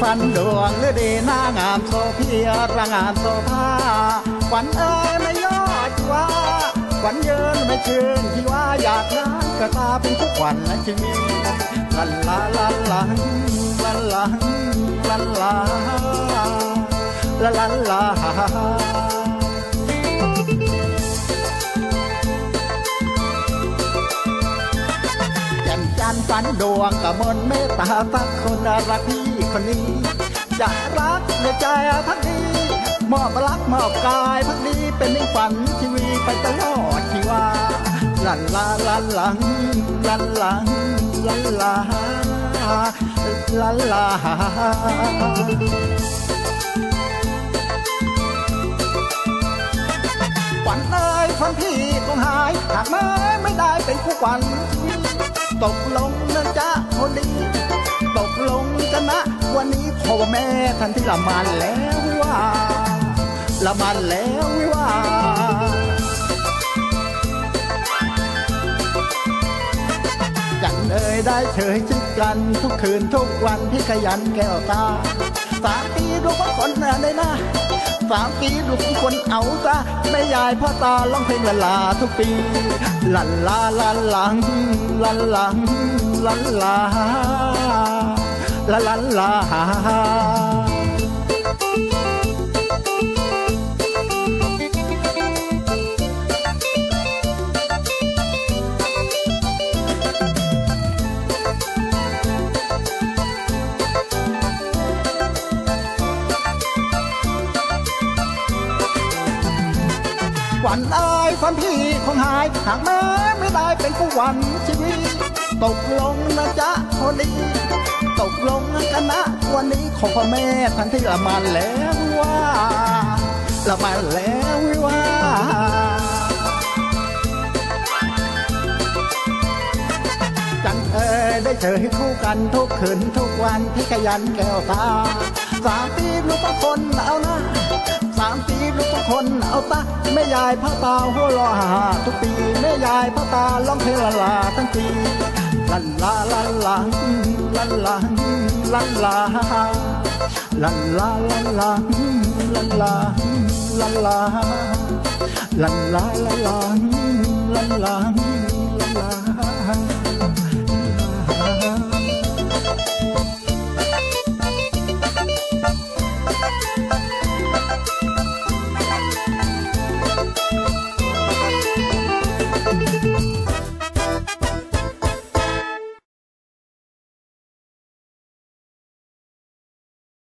ฟันดวงฤดีหน้างามโซเพียระงามโซภาขวัญเอ้ยไม่ยอดว่าขวัญเยินไม่ชื่นที่ว่าอยากนั้นกระตาเป็นทุกวันและจะมีลันลาลันลันลันลันลันลาลาลันลา จ่มจันดวงกับมนเมตตาสักคนรักพี่คนนี้ จะรักในใจพักดีมอบรักมอบกายพักดีเป็นในฝันชีวีไปตลอดชีวาลันลาลันหลังลันหลังลันลาลันลาฝันเอ้ยฝันพี่คงหายหากแม้ไม่ได้เป็นคู่ขวัญ ตกลงนะจ๊ะคนดี ตกลงกันนะ วันนี้พ่อแม่ท่านที่ละมันแล้วว่าละมันแล้วว่า ได้เฉยชิดกันทุกคืนทุกวันที่ขยันแก้วตาสามปีดูคนคนน่ะได้นะสามปีดูคนเอาซะแม่ยายพ่อตาร้องเพลงละลาทุกปีลันลาลันหลังลันหลังลันลาลาลันลา หวันอายความพี่คงหาย หากแม้ไม่ได้เป็นผู้หวันชีวิต ตกลงนะจ๊ะคนดีตกลงกันนะวันนี้ขอพ่อแม่ทันที่ละมันแล้วว่าละมันแล้วว่าจังเอ๋ได้เจอให้คู่กันทุกคืนทุกวันที่ขยันแก้วตาสามปีลูกทุกคนเอานะสามปีลูกทุกคนเอาตาแม่ยายพ่อตาหัวเรอหาทุกปีแม่ยายพ่อตาร้องเพลงละลาทั้งปีลันลาลันลังลันลังลันลาลันลาลันลาลันลาลันลาลันลาลันลาลันลา